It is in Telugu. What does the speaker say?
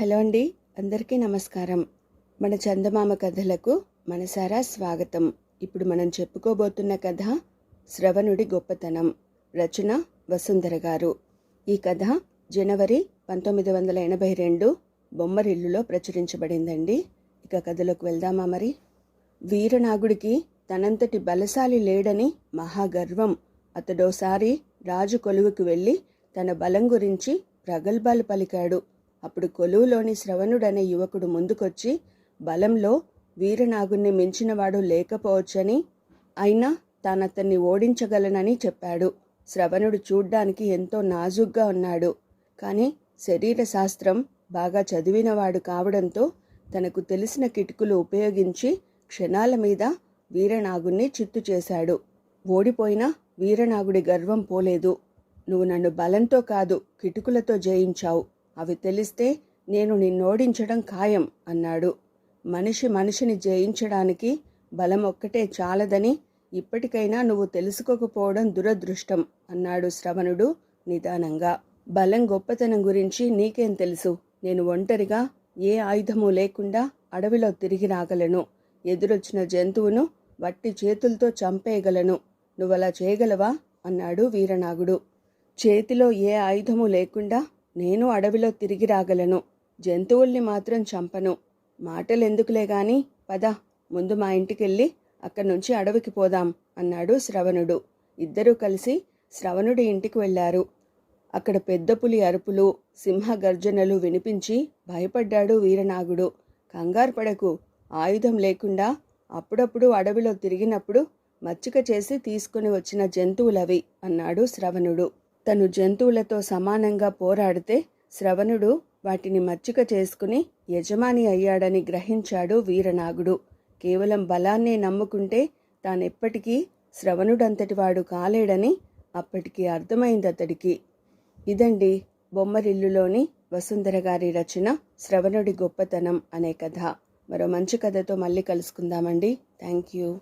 హలో అండి అందరికీ నమస్కారం. మన చందమామ కథలకు మనసారా స్వాగతం. ఇప్పుడు మనం చెప్పుకోబోతున్న కథ శ్రవణుడి గొప్పతనం రచన వసుంధర గారు. ఈ కథ జనవరి పంతొమ్మిది వందల ఎనభై రెండు బొమ్మరిల్లులో ప్రచురించబడిందండి. ఇక కథలోకి వెళ్దామా మరి? వీరనాగుడికి తనంతటి బలశాలి లేడని మహాగర్వం. అతడోసారి రాజు కొలువుకు వెళ్ళి తన బలం గురించి ప్రగల్భాలు పలికాడు. అప్పుడు కొలువులోని శ్రవణుడనే యువకుడు ముందుకొచ్చి బలంలో వీరనాగుణ్ణి మించినవాడు లేకపోవచ్చని అయినా తానతన్ని ఓడించగలనని చెప్పాడు. శ్రవణుడు చూడ్డానికి ఎంతో నాజుగ్గా ఉన్నాడు. కానీ శరీర శాస్త్రం బాగా చదివినవాడు కావడంతో తనకు తెలిసిన కిటుకులు ఉపయోగించి క్షణాల మీద వీరనాగుణ్ణి చిత్తు చేశాడు. ఓడిపోయినా వీరనాగుడి గర్వం పోలేదు. నువ్వు నన్ను బలంతో కాదు కిటుకులతో జయించావు. అవి తెలిస్తే నేను నిన్నోడించడం ఖాయం అన్నాడు. మనిషి మనిషిని జయించడానికి బలం ఒక్కటే చాలదని ఇప్పటికైనా నువ్వు తెలుసుకోకపోవడం దురదృష్టం అన్నాడు శ్రవణుడు నిదానంగా. బలం గొప్పతనం గురించి నీకేం తెలుసు? నేను ఒంటరిగా ఏ ఆయుధము లేకుండా అడవిలో తిరిగి రాగలను. ఎదురొచ్చిన జంతువును వట్టి చేతులతో చంపేయగలను. నువ్వలా చేయగలవా? అన్నాడు వీరనాగుడు. చేతిలో ఏ ఆయుధము లేకుండా నేను అడవిలో తిరిగి రాగలను. జంతువుల్ని మాత్రం చంపను. మాటలెందుకులే గాని? పద ముందు మా ఇంటికెళ్ళి అక్కడి నుంచి అడవికి పోదాం అన్నాడు శ్రవణుడు. ఇద్దరూ కలిసి శ్రవణుడి ఇంటికి వెళ్ళారు. అక్కడ పెద్ద పులి అరుపులు సింహ గర్జనలు వినిపించి భయపడ్డాడు వీరనాగుడు. కంగారు పడకు ఆయుధం లేకుండా అప్పుడప్పుడు అడవిలో తిరిగినప్పుడు మచ్చిక చేసి తీసుకుని వచ్చిన జంతువులవి అన్నాడు శ్రవణుడు. తను జంతువులతో సమానంగా పోరాడితే శ్రవణుడు వాటిని మచ్చిక చేసుకుని యజమాని అయ్యాడని గ్రహించాడు వీరనాగుడు. కేవలం బలాన్నే నమ్ముకుంటే తానెప్పటికీ శ్రవణుడంతటివాడు కాలేడని అప్పటికి అర్థమైంది అతడికి. ఇదండి బొమ్మరిల్లులోని వసుంధర గారి రచన శ్రవణుడి గొప్పతనం అనే కథ. మరో మంచి కథతో మళ్ళీ కలుసుకుందామండి. Thank you